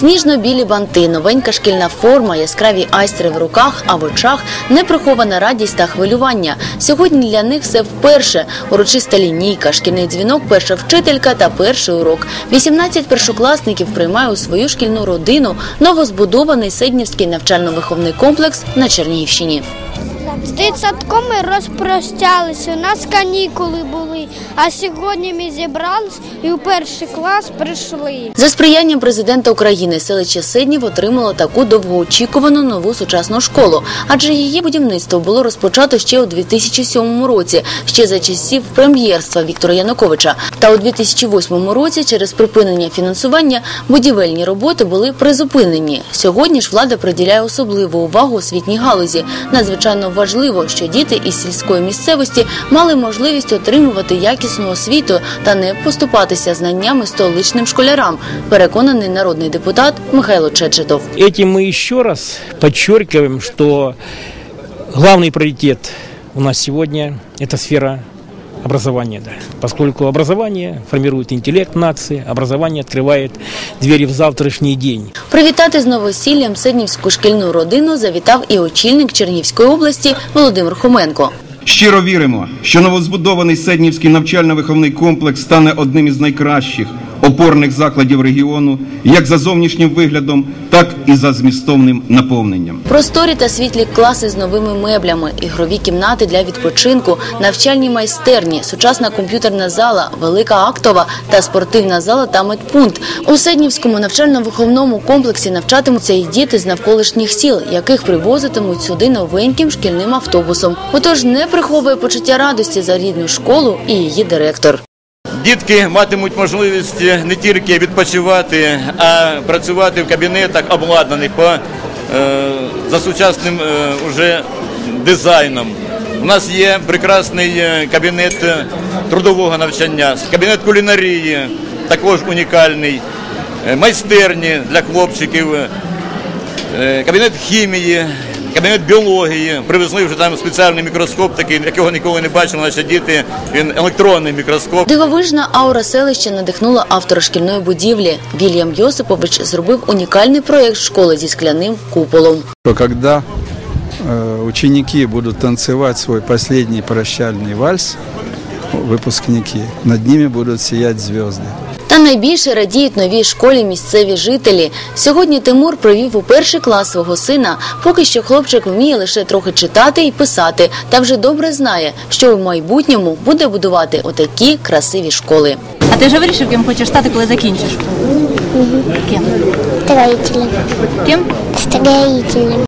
Сніжно-білі банти, новенька шкільна форма, яскраві айстри в руках, а в очах неприхована радість та хвилювання. Сьогодні для них все вперше. Урочиста лінійка, шкільний дзвінок, перша вчителька та перший урок. 18 першокласників приймає у свою шкільну родину новозбудований Седнівський навчально-виховний комплекс на Чернігівщині. З дитсадком ми розпростялися, у нас канікули були, а сьогодні ми зібрались і у перший клас прийшли. За сприянням президента України селище Седнів отримало таку довгоочікувану нову сучасну школу, адже її будівництво було розпочато ще у 2007 році, ще за часів прем'єрства Віктора Януковича. Та у 2008 році, через припинення фінансування, будівельні роботи були призупинені. Сьогодні ж влада приділяє особливу увагу освітній галузі. Надзвичайно важливо, що діти із сільської місцевості мали можливість отримувати якісну освіту та не поступатися знаннями столичним школярам. Переконаний народний депутат Михайло Чечетов. Этим мы еще раз подчеркиваем, что главный приоритет у нас сегодня – это сфера образования, да. поскольку образование формирует интеллект нации, образование открывает двери в завтрашний день. Привітати з новосіллям Седнівську шкільну родину завітав і очільник Чернівської області Володимир Хоменко. Щиро віримо, що новозбудований Седнівський навчально-виховний комплекс стане одним із найкращих опорних закладів регіону як за зовнішнім виглядом, так і за змістовним наповненням. Просторі та світлі класи з новими меблями, ігрові кімнати для відпочинку, навчальні майстерні, сучасна комп'ютерна зала, велика актова та спортивна зала та медпункт. У Седнівському навчально-виховному комплексі навчатимуться і діти з навколишніх сіл, яких привозитимуть сюди новеньким шкільним автобусом. Отож не приховує почуття радості за рідну школу і її директор. Дітки матимуть можливість не тільки відпочивати, а працювати в кабінетах обладнаних по, е, за сучасним е, уже дизайном. У нас є прекрасний е, кабінет трудового навчання, кабінет кулінарії, також унікальний, майстерні для хлопчиків, кабінет хімії, кабінет біології. Привезли вже там спеціальний мікроскоп, такий, якого ніколи не бачили наші діти. Він електронний мікроскоп. Дивовижна аура селища надихнула автора шкільної будівлі. Вільям Йосипович зробив унікальний проєкт школи зі скляним куполом. что когда э, ученики будут танцевать свой последний прощальный вальс, выпускники, над ними будут сиять звезды. Та найбільше радіють новій школі місцеві жителі. Сьогодні Тимур провів у перший клас свого сина. Поки що хлопчик вміє лише трохи читати і писати, та вже добре знає, що в майбутньому буде будувати отакі красиві школи. А ти вже вирішив, ким хочеш стати, коли закінчиш? Ким? Строїтелем. Ким? Строїтелем.